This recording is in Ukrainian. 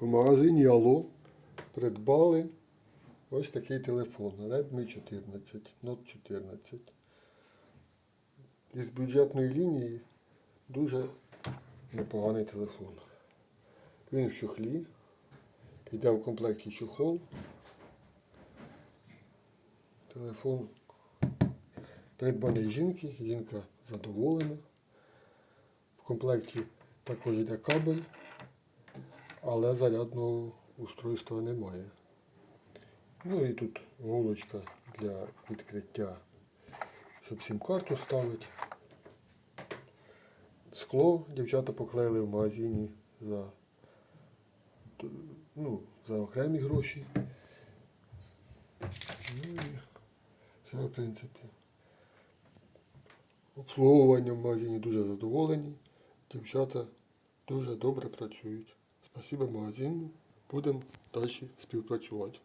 в магазині Алло придбали ось такий телефон Redmi 14, Note 14. Із бюджетної лінії дуже непоганий телефон. Він в чохлі, йде в комплекті чохол. Телефон придбаний жінки, жінка задоволена. В комплекті також йде кабель, але зарядного устройства немає. Ну і тут голочка для відкриття, щоб сім-карту ставити. Скло дівчата поклеїли в магазині за, ну, за окремі гроші. Ну і все, в принципі. Обслуговуванням в магазині дуже задоволені. Дівчата дуже добре працюють. Спасибо магазину. Будемо далі співпрацювати.